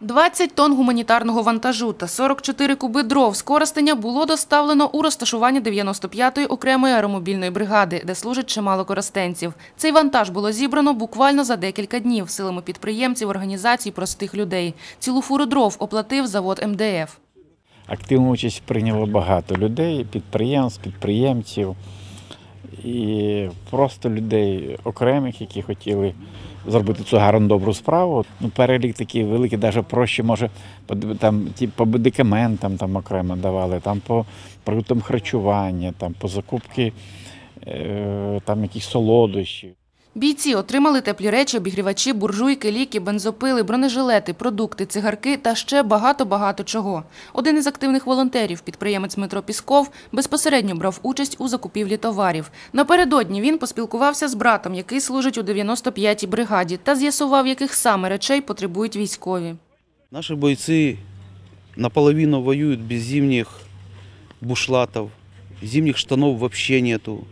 20 тонн гуманітарного вантажу та 44 куби дров з Коростеня було доставлено у розташування 95-ї окремої аеромобільної бригади, де служить чимало коростенців. Цей вантаж було зібрано буквально за декілька днів силами підприємців, організацій, простих людей. Цілу фуру дров оплатив завод МДФ. Активну участь прийняло багато людей, підприємств, підприємців і просто людей окремих, які хотіли зробити цю гарну добру справу. Ну, перелік такий великий, навіть проще може там, ті, по медикаментам там окремо давали, там по продуктам харчування, там по закупки е, там якісь солодощів. Бійці отримали теплі речі, обігрівачі, буржуйки, ліки, бензопили, бронежилети, продукти, цигарки та ще багато-багато чого. Один із активних волонтерів, підприємець Дмитро Пісков, безпосередньо брав участь у закупівлі товарів. Напередодні він поспілкувався з братом, який служить у 95-й бригаді, та з'ясував, яких саме речей потребують військові. Наши бойцы наполовину воюют без зимних бушлатов, зимних штанов вообще нету.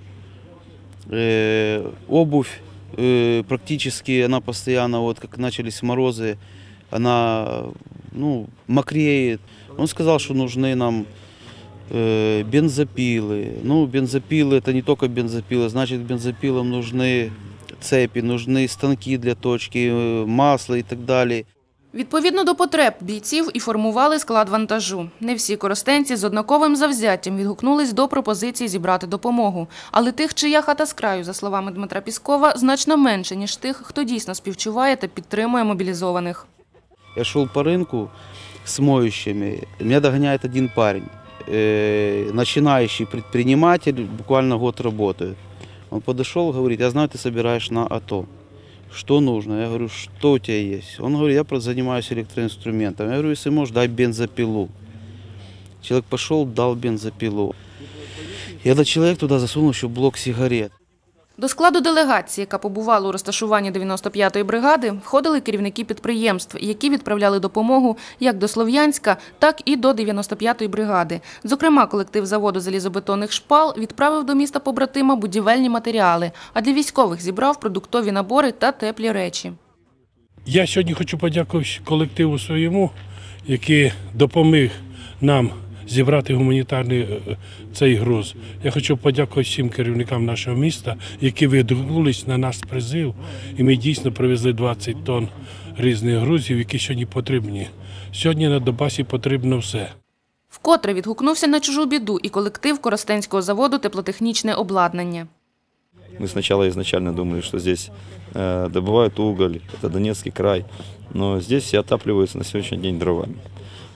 Э, обувь э, практически, она постоянно, вот как начались морозы, она ну, мокреет. Он сказал, что нужны нам э, бензопилы. Ну, бензопилы, это не только бензопилы, значит, к бензопилам нужны цепи, нужны станки для точки, э, масло и так далее. Відповідно до потреб бійців і формували склад вантажу. Не всі коростенці з однаковим завзяттям відгукнулись до пропозиції зібрати допомогу. Але тих, чия хата з краю, за словами Дмитра Піскова, значно менше, ніж тих, хто дійсно співчуває та підтримує мобілізованих. Я шел по рынку с моющими. Меня догоняет один парень, э, начинающий предприниматель, буквально год работает. Он подошел, говорит, я знаю, ты собираешь на АТО. Что нужно? Я говорю, что у тебя есть? Он говорит, я просто занимаюсь электроинструментом. Я говорю, если можешь, дай бензопилу. Человек пошел, дал бензопилу. И этот человек туда засунул еще блок сигарет. До складу делегації, яка побувала у розташуванні 95-ї бригади, входили керівники підприємств, які відправляли допомогу як до Слов'янська, так і до 95-ї бригади. Зокрема, колектив заводу залізобетонних шпал відправив до міста побратима будівельні матеріали, а для військових зібрав продуктові набори та теплі речі. Я сьогодні хочу подякувати колективу своєму, який допоміг нам зібрати гуманітарний е, цей груз. Я хочу подякувати всім керівникам нашого міста, які відгукнулись на наш призив, і ми дійсно привезли 20 тонн різних грузів, які сьогодні потрібні. Сьогодні на Донбасі потрібно все. Вкотре відгукнувся на чужу біду і колектив Коростенського заводу теплотехнічне обладнання. Мы сначала изначально думали, что здесь э, добывают уголь, это Донецкий край, но здесь все отапливаются на сегодняшний день дровами.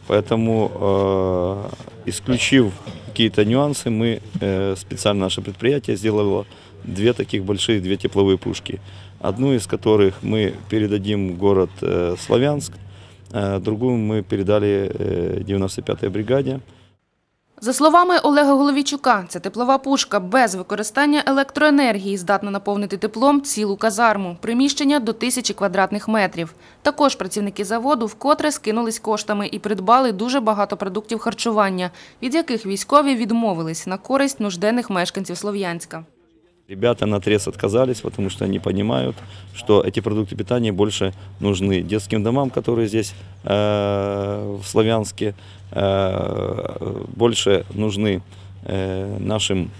Поэтому, э, исключив какие-то нюансы, мы э, специально наше предприятие сделало две таких большие, две тепловые пушки. Одну из которых мы передадим в город э, Славянск, другую мы передали э, 95-й бригаде. За словами Олега Головійчука, ця теплова пушка без використання електроенергії здатна наповнити теплом цілу казарму, приміщення до тисячі квадратних метрів. Також працівники заводу вкотре скинулись коштами і придбали дуже багато продуктів харчування, від яких військові відмовились на користь нужденних мешканців Слов'янська. Ребята на отрез отказались, потому что они понимают, что эти продукты питания больше нужны детским домам, которые здесь э, в Славянске, э, больше нужны э, нашим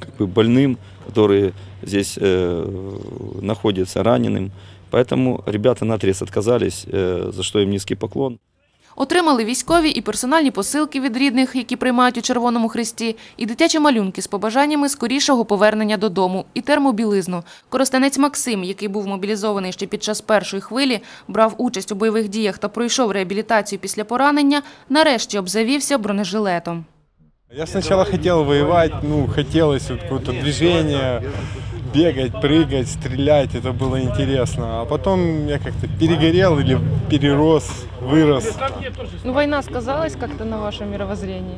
как бы, больным, которые здесь э, находятся раненым. Поэтому ребята на отрез отказались, э, за что им низкий поклон. Отримали військові і персональні посилки від рідних, які приймають у Червоному Хресті, і дитячі малюнки з побажаннями скорішого повернення додому, і термобілизну. Коростенець Максим, який був мобілізований ще під час першої хвилі, брав участь у бойових діях та пройшов реабілітацію після поранення, нарешті обзавівся бронежилетом. Я сначала хотел воевать, ну, хотелось вот какое-то движение, бегать, прыгать, стрелять, это было интересно. А потом я как-то перегорел или перерос, вырос. Ну, війна сказалась як-то на вашому мировоззрении?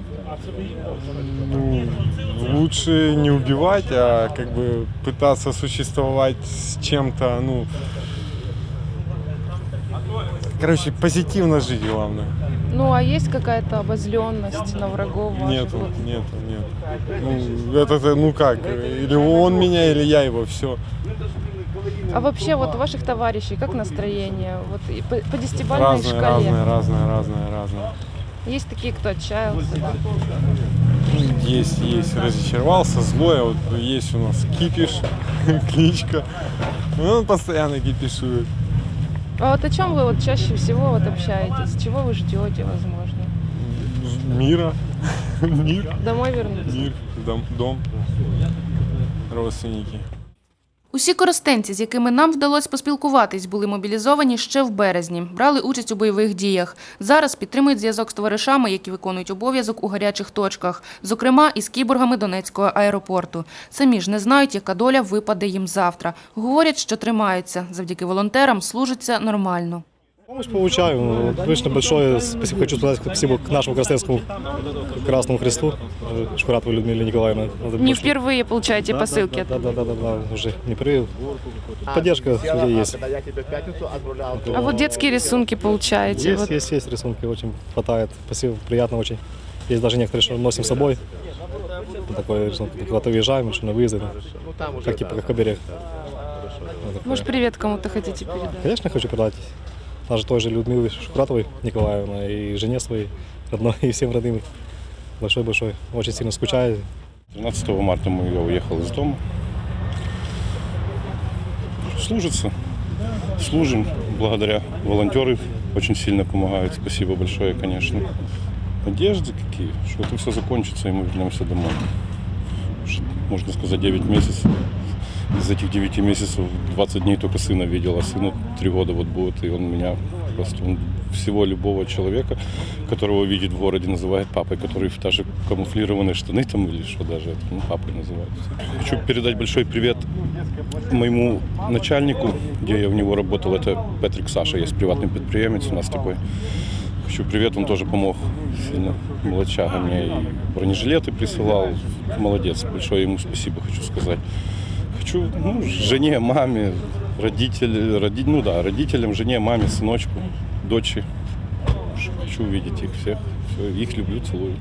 Ну, лучше не убивать, а как бы пытаться существовать с чем-то, ну... Короче, позитивно жить главное. Ну, а есть какая-то обозленность на врагов ваших? Нету, Вот. нету, нету. Ну, это, ну как, или он меня, или я его, все. А вообще вот у ваших товарищей как настроение? Вот по, по десятибалльной Разные, шкале. разные, разные, разные, разные. Есть такие, кто отчаялся, да? Есть, есть, разочаровался, злой, а вот есть у нас кипиш, кличка. Ну, Он постоянно кипишует. А вот о чем вы вот чаще всего вот общаетесь? Чего вы ждете, возможно? Мира, мир, Домой вернуться? мир, дом, дом, родственники. Усі користенці, з якими нам вдалося поспілкуватись, були мобілізовані ще в березні, брали участь у бойових діях. Зараз підтримують зв'язок з товаришами, які виконують обов'язок у гарячих точках, зокрема із кіборгами Донецького аеропорту. Самі ж не знають, яка доля випаде їм завтра. Говорять, що тримаються. Завдяки волонтерам служиться нормально. Помощь получаю. Ну, Обычно большое спасибо хочу сказать спасибо к нашему Красноярскому Красному Кресту, э, Шкуратовой Людмиле Николаевне. Не впервые получаете Да, посылки. Да, да, да, да, да, уже не прерыв. Поддержка людей есть. А вот детские рисунки получаете? Есть, Вот есть, есть рисунки, очень хватает. Спасибо, приятно очень. Есть даже некоторые, что носим с собой. Такой рисунок, куда-то уезжаем, что на выезды. Как типа как оберег. Может, привет кому-то хотите передать? Конечно, хочу передать даже той же Людмиле Шкуратовой Николаевна и жене своей родной, и всем родным. Большой-большой. Очень сильно скучаю. 13 марта мы, я уехал из дома. Служится. Служим благодаря волонтеры очень сильно помогают. Спасибо большое, конечно. Надежды какие, что это все закончится и мы вернемся домой. Можно сказать, 9 месяцев. Из этих 9 месяцев 20 дней только сына видел, а сыну 3 года вот будет, и он меня просто он всего любого человека, которого видит в городе, называет папой, который даже камуфлированные штаны там или что даже, ну, папой называют. Хочу передать большой привет моему начальнику, где я у него работал, это Петрик Саша, есть приватный предприемец у нас такой. Хочу привет, он тоже помог сильно, молодчага мне и бронежилеты присылал, молодец, большое ему спасибо хочу сказать. Хочу ну, жене, маме, родителям, роди, ну да, родителям, жене, маме, сыночку, дочери. Хочу увидеть их всех. Все, их люблю, целую.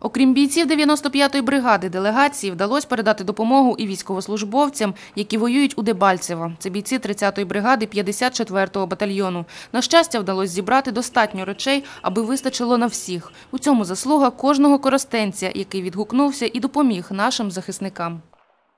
Окрім бійців 95-ї бригади делегації вдалося передати допомогу і військовослужбовцям, які воюють у Дебальцево. Це бійці 30-ї бригади 54-го батальйону. На щастя, вдалося зібрати достатньо речей, аби вистачило на всіх. У цьому заслуга кожного коростенця, який відгукнувся і допоміг нашим захисникам.